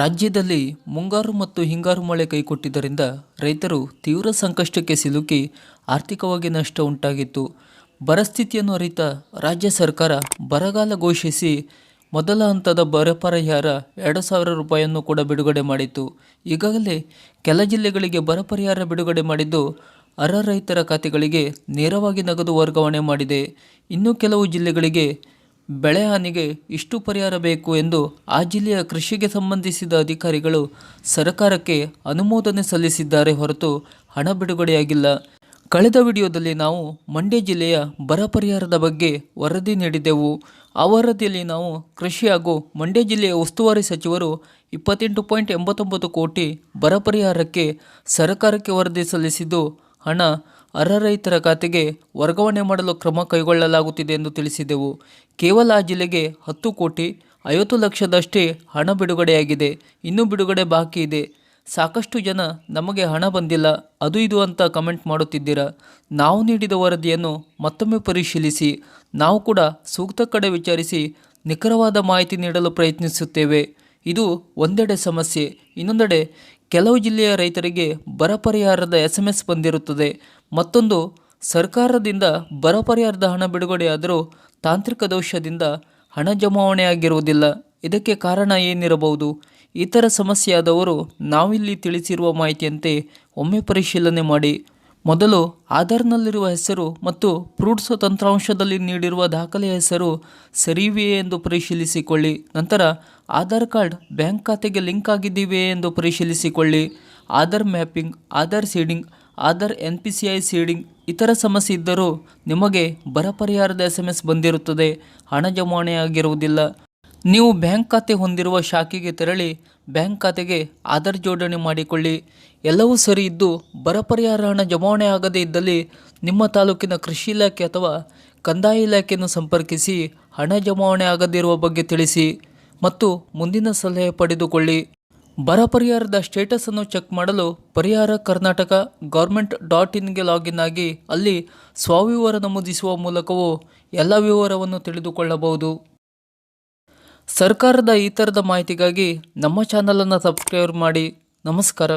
ರಾಜ್ಯದಲ್ಲಿ ಮುಂಗಾರು ಮತ್ತು ಹಿಂಗಾರು ಮಳೆ ಕೈಕೊಟ್ಟಿದ್ದರಿಂದ ರೈತರು ತೀವ್ರ ಸಂಕಷ್ಟಕ್ಕೆ ಸಿಲುಕಿ ಆರ್ಥಿಕವಾಗಿ ನಷ್ಟ ಉಂಟಾಗಿತ್ತು. ಬರಸ್ಥಿತಿಯನ್ನು ಅರಿತ ರಾಜ್ಯ ಸರ್ಕಾರ ಬರಗಾಲ ಘೋಷಿಸಿ ಮೊದಲ ಹಂತದ ಬರ ಪರಿಹಾರ ಎರಡು ಸಾವಿರ ರೂಪಾಯಿಯನ್ನು ಕೂಡ ಬಿಡುಗಡೆ ಮಾಡಿತ್ತು. ಈಗಾಗಲೇ ಕೆಲ ಜಿಲ್ಲೆಗಳಿಗೆ ಬರ ಪರಿಹಾರ ಬಿಡುಗಡೆ ಮಾಡಿದ್ದು ಅರ್ಹ ರೈತರ ಖಾತೆಗಳಿಗೆ ನೇರವಾಗಿ ನಗದು ವರ್ಗಾವಣೆ ಮಾಡಿದೆ. ಇನ್ನು ಕೆಲವು ಜಿಲ್ಲೆಗಳಿಗೆ ಬೆಳೆ ಹಾನಿಗೆ ಇಷ್ಟು ಪರಿಹಾರ ಬೇಕು ಎಂದು ಆ ಜಿಲ್ಲೆಯ ಕೃಷಿಗೆ ಸಂಬಂಧಿಸಿದ ಅಧಿಕಾರಿಗಳು ಸರ್ಕಾರಕ್ಕೆ ಅನುಮೋದನೆ ಸಲ್ಲಿಸಿದ್ದಾರೆ ಹೊರತು ಹಣ ಬಿಡುಗಡೆಯಾಗಿಲ್ಲ. ಕಳೆದ ವಿಡಿಯೋದಲ್ಲಿ ನಾವು ಮಂಡ್ಯ ಜಿಲ್ಲೆಯ ಬರ ಪರಿಹಾರದ ಬಗ್ಗೆ ವರದಿ ನೀಡಿದ್ದೆವು. ಆ ವರದಿಯಲ್ಲಿ ನಾವು ಕೃಷಿ ಹಾಗೂ ಮಂಡ್ಯ ಜಿಲ್ಲೆಯ ಉಸ್ತುವಾರಿ ಸಚಿವರು ಇಪ್ಪತ್ತೆಂಟು ಪಾಯಿಂಟ್ ಎಂಬತ್ತೊಂಬತ್ತು ಕೋಟಿ ಬರ ಪರಿಹಾರಕ್ಕೆ ಸರ್ಕಾರಕ್ಕೆ ವರದಿ ಸಲ್ಲಿಸಿದ್ದು, ಹಣ ಅರ್ಹ ರೈತರ ಖಾತೆಗೆ ವರ್ಗಾವಣೆ ಮಾಡಲು ಕ್ರಮ ಕೈಗೊಳ್ಳಲಾಗುತ್ತಿದೆ ಎಂದು ತಿಳಿಸಿದೆವು. ಕೇವಲ ಆ ಜಿಲ್ಲೆಗೆ ಹತ್ತು ಕೋಟಿ ಐವತ್ತು ಲಕ್ಷದಷ್ಟೇ ಹಣ ಬಿಡುಗಡೆಯಾಗಿದೆ. ಇನ್ನೂ ಬಿಡುಗಡೆ ಬಾಕಿ ಇದೆ. ಸಾಕಷ್ಟು ಜನ ನಮಗೆ ಹಣ ಬಂದಿಲ್ಲ. ಅದು ಇದು ಅಂತ ಕಮೆಂಟ್ ಮಾಡುತ್ತಿದ್ದೀರಾ? ನಾವು ನೀಡಿದ ವರದಿಯನ್ನು ಮತ್ತೊಮ್ಮೆ ಪರಿಶೀಲಿಸಿ. ನಾವು ಕೂಡ ಸೂಕ್ತ ಕಡೆ ವಿಚಾರಿಸಿ ನಿಖರವಾದ ಮಾಹಿತಿ ನೀಡಲು ಪ್ರಯತ್ನಿಸುತ್ತೇವೆ. ಇದು ಒಂದೆಡೆ ಸಮಸ್ಯೆ. ಇನ್ನೊಂದೆಡೆ ಕೆಲವು ಜಿಲ್ಲೆಯ ರೈತರಿಗೆ ಬರ ಪರಿಹಾರದ ಎಸ್ ಎಂ ಎಸ್ ಬಂದಿರುತ್ತದೆ. ಮತ್ತೊಂದು, ಸರ್ಕಾರದಿಂದ ಬರ ಪರಿಹಾರದ ಹಣ ಬಿಡುಗಡೆಯಾದರೂ ತಾಂತ್ರಿಕ ದೋಷದಿಂದ ಹಣ ಜಮಾವಣೆಯಾಗಿರುವುದಿಲ್ಲ ಇದಕ್ಕೆ ಕಾರಣ ಏನಿರಬಹುದು? ಇತರ ಸಮಸ್ಯೆಯಾದವರು ನಾವಿಲ್ಲಿ ತಿಳಿಸಿರುವ ಮಾಹಿತಿಯಂತೆ ಒಮ್ಮೆ ಪರಿಶೀಲನೆ ಮಾಡಿ. ಮೊದಲು ಆಧಾರ್ನಲ್ಲಿರುವ ಹೆಸರು ಮತ್ತು ಫ್ರೂಟ್ಸ್ ತಂತ್ರಾಂಶದಲ್ಲಿ ನೀಡಿರುವ ದಾಖಲೆಯ ಹೆಸರು ಸರಿವೆಯೇ ಎಂದು ಪರಿಶೀಲಿಸಿಕೊಳ್ಳಿ. ನಂತರ ಆಧಾರ್ ಕಾರ್ಡ್ ಬ್ಯಾಂಕ್ ಖಾತೆಗೆ ಲಿಂಕ್ ಆಗಿದೆಯೇ ಎಂದು ಪರಿಶೀಲಿಸಿಕೊಳ್ಳಿ. Aadhaar mapping, Aadhaar seeding, Aadhaar N P C I seeding ಇತರ ಸಮಸ್ಯೆ ಇದ್ದರೂ ನಿಮಗೆ ಬರ ಪರಿಹಾರದ ಎಸ್ ಎಂ ಎಸ್ ಬಂದಿರುತ್ತದೆ. ಹಣ ಜಮಾವಣೆಯಾಗಿರುವುದಿಲ್ಲ. ನೀವು ಬ್ಯಾಂಕ್ ಖಾತೆ ಹೊಂದಿರುವ ಶಾಖೆಗೆ ತೆರಳಿ ಬ್ಯಾಂಕ್ ಖಾತೆಗೆ ಆಧಾರ್ ಜೋಡಣೆ ಮಾಡಿಕೊಳ್ಳಿ. ಎಲ್ಲವೂ ಸರಿ ಇದ್ದು ಬರ ಪರಿಹಾರ ಹಣ ಜಮಾವಣೆ ಆಗದೇ ಇದ್ದಲ್ಲಿ ನಿಮ್ಮ ತಾಲೂಕಿನ ಕೃಷಿ ಇಲಾಖೆ ಅಥವಾ ಕಂದಾಯ ಇಲಾಖೆಯನ್ನು ಸಂಪರ್ಕಿಸಿ ಹಣ ಜಮಾವಣೆ ಆಗದಿರುವ ಬಗ್ಗೆ ತಿಳಿಸಿ ಮತ್ತು ಮುಂದಿನ ಸಲಹೆ ಪಡೆದುಕೊಳ್ಳಿ. ಬರ ಪರಿಹಾರದ ಸ್ಟೇಟಸನ್ನು ಚೆಕ್ ಮಾಡಲು ಪರಿಹಾರ ಕರ್ನಾಟಕ ಗೌರ್ಮೆಂಟ್ ಡಾಟ್ ಇನ್ಗೆ ಲಾಗಿನ್ ಆಗಿ ಅಲ್ಲಿ ಸ್ವವಿವರ ನಮೂದಿಸುವ ಮೂಲಕವೂ ಎಲ್ಲ ವಿವರವನ್ನು ತಿಳಿದುಕೊಳ್ಳಬಹುದು. ಸರ್ಕಾರದ ಈ ಥರದ ಮಾಹಿತಿಗಾಗಿ ನಮ್ಮ ಚಾನಲನ್ನು ಸಬ್ಸ್ಕ್ರೈಬ್ ಮಾಡಿ ನಮಸ್ಕಾರ.